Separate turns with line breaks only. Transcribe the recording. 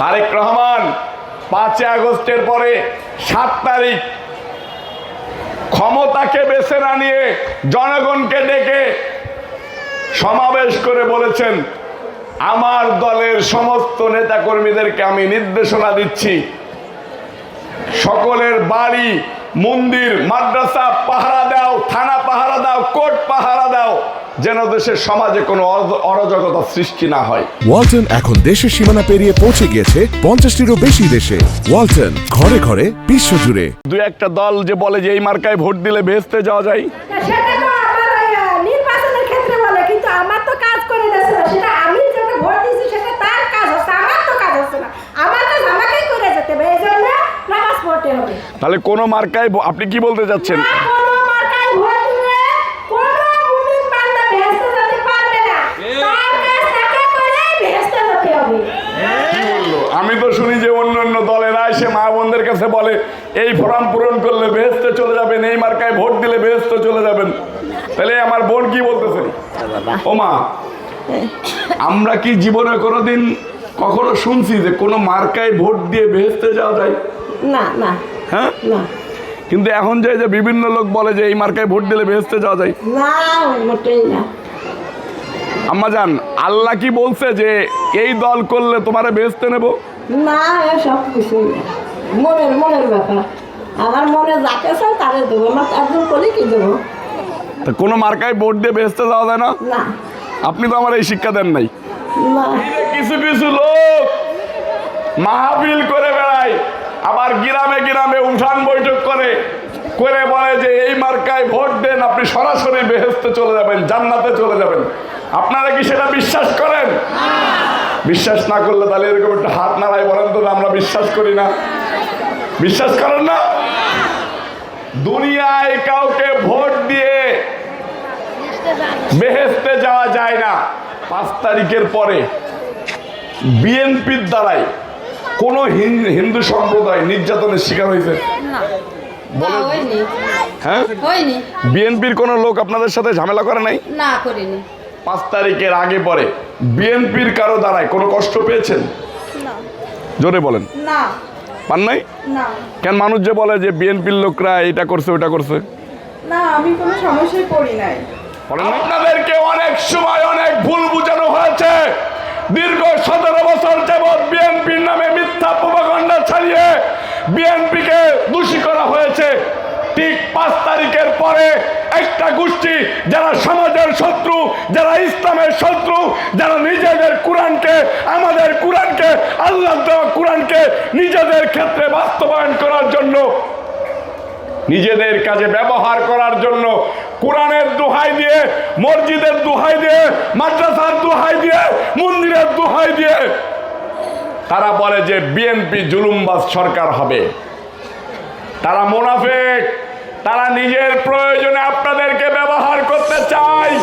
তারেক রহমান, পাঁচই আগস্টের পরে সাত তারিখ ক্ষমতাকে বেছে না নিয়ে জনগণকে ডেকে সমাবেশ করে বলেছেন, আমার দলের সমস্ত নেতাকর্মীদেরকে আমি নির্দেশনা দিচ্ছি। সকলের বাড়ি, মন্দির, মাদ্রাসা পাহারা দাও, থানা পাহারা দাও, কোর্ট পাহারা দাও। যেন দেশের সমাজে কোনো অরাজ- অরাজকতা সৃষ্টি না হয়।
ওয়ালটন এখন দেশের সীমানা পেরিয়ে পৌঁছে গিয়েছে পঞ্চাশটিরও বেশি দেশে। ওয়ালটন ঘরে ঘরে বিশ্বজুড়ে
দু একটা দল যে বলে যে এই মার্কায় ভোট দিলে ভেস্তে যাওয়া যায়।
তাহলে তো মার্কায় আপনি কি বলতে ক্ষেত্রে বলে কিন্তু আমার তো কাজ করে দিয়েছে না সেটা আমি যেটা ভোট দিয়েছি সেটা তার কাজ হচ্ছে আমার তো কাজ হচ্ছে না আমার কাজ আমাকেই করে যেতে হবে এই জন্য নামাজ পড়তে হবে
তাহলে কোনো মার্কায় ভ- আপনি কি বলতে চাচ্ছেন
না কোনো মার্কায় ভোট দিলে কোনো মুমিন বান্দা ভেস্তে যেতে পারবে না তার কাজ তাকে করেই ভেস্তে যেতে হবে
কি বলল আমি তো শুনি যে অন্য অন্য দলেরা এসে মা বোনদের কাছে বলে এই ফর্ম পূরণ করলে বেহেস্তে চলে যাবেন এই মার্কায় ভোট দিলে বেহেস্তে চলে যাবেন। তাহলে আমার বোন কি বলতেছে? ও মা আমরা কি জীবনে কোনোদিন কখনো শুনছি যে কোনো মার্কায় ভোট দিয়ে বেহেস্তে যাওয়া যায়?
না না।
হ্যাঁ?
না।
কিন্তু এখন যে যে বিভিন্ন লোক বলে যে এই মার্কায় ভোট দিলে বেহেস্তে যাওয়া যায়।
না মোটেই না।
আম্মা জান আল্লাহ কি বলছে যে এই দল করলে তোমারে বেহেস্তে নেব?
না সব কিছুই না। মনের মনের ব্যাপার। আমার মনে যাকে চাই তারে দেবো আমার একজন করে কি দেবো।
তা কোনো মার্কায় ভোট দিয়ে বেহেস্তে যাওয়া যায় না?
না।
আপনি তো আমার এই শিক্ষা দেন নাই। কিছু কিছু লোক মাহফিল করে বেড়ায় আবার গ্রামে গ্রামে উঠান বৈঠক করে। করে বলে যে এই মার্কায় ভোট দেন, আপনি সরাসরি বেহেস্তে চলে যাবেন, জান্নাতে চলে যাবেন। আপনারা কি সেটা বিশ্বাস করেন? বিশ্বাস না করলে তাহলে এরকম একটা হাত নাড়াই বলেন তো, আমরা বিশ্বাস করি না। বিশ্বাস করেন না? দুনিয়ায় কাউকে ভোট দিয়ে বেহেস্তে যাওয়া যায় না। পাঁচ তারিখের পরে বিএনপির দ্বারাই কোন হিন- হিন্দু সম্প্রদায় নির্যাতনের শিকার হয়েছে? হ্যাঁ? বিএনপির কোন লোক আপনাদের সাথে ঝামেলা করে নাই?
না করিনি।
পাঁচ তারিখের আগে পরে। বিএনপির কারও দ্বারাই কোনো কষ্ট পেয়েছেন? জোরে বলেন।
না।
পান নাই?
না।
কেন মানুষ যে বলে যে বিএনপির লোকরা এটা করছে ওটা করছে?
না আমি কোনো সমস্যায় পড়ি নাই?
আপনাদেরকে অনেক সময় অনেক ভুল বোঝানো হয়েছে। দীর্ঘ সতেরো বছর যাবৎ বিএনপির নামে মিথ্যা প্রভাকাণ্ডা ছাড়িয়ে বিএনপিকে ঠিক পাঁচ তারিখের পরে একটা গোষ্ঠী যারা সমাজের শত্রু, যারা ইসলামের শত্রু, যারা নিজেদের কোরআনকে, আমাদের কোরআনকে, আল্লাহ কোরআনকে নিজেদের ক্ষেত্রে বাস্তবায়ন করার জন্য, নিজেদের কাজে ব্যবহার করার জন্য কোরআনের দোহাই দিয়ে, মসজিদের দোহাই দিয়ে, মাদ্রাসার দোহাই দিয়ে, মন্দিরের দোহাই দিয়ে, তারা বলে যে বিএনপি জুলুমবাজ সরকার হবে। তারা মোনাফেক তারা নিজের প্রয়োজনে আপনাদেরকে ব্যবহার করতে চায়।